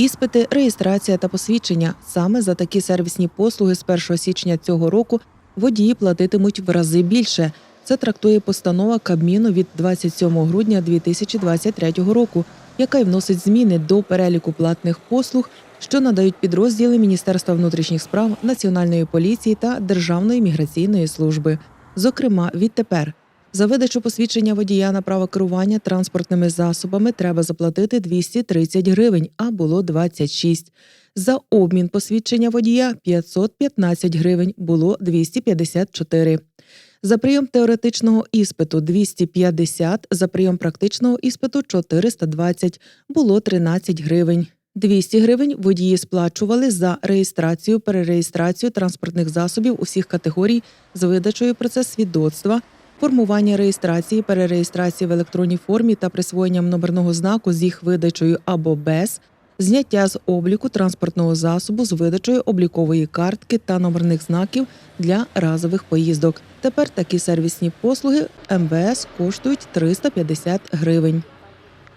Іспити, реєстрація та посвідчення. Саме за такі сервісні послуги з 1 січня цього року водії платитимуть в рази більше. Це трактує постанова Кабміну від 27 грудня 2023 року, яка й вносить зміни до переліку платних послуг, що надають підрозділи Міністерства внутрішніх справ, Національної поліції та Державної міграційної служби. Зокрема, відтепер за видачу посвідчення водія на право керування транспортними засобами треба заплатити 230 гривень, а було 26. За обмін посвідчення водія 515 гривень, було 254. За прийом теоретичного іспиту 250, за прийом практичного іспиту 420, було 13 гривень. 200 гривень водії сплачували за реєстрацію, перереєстрацію транспортних засобів усіх категорій з видачею процес-свідоцтва, формування реєстрації, перереєстрації в електронній формі та присвоєнням номерного знаку з їх видачею або без, зняття з обліку транспортного засобу з видачею облікової картки та номерних знаків для разових поїздок. Тепер такі сервісні послуги МВС коштують 350 гривень.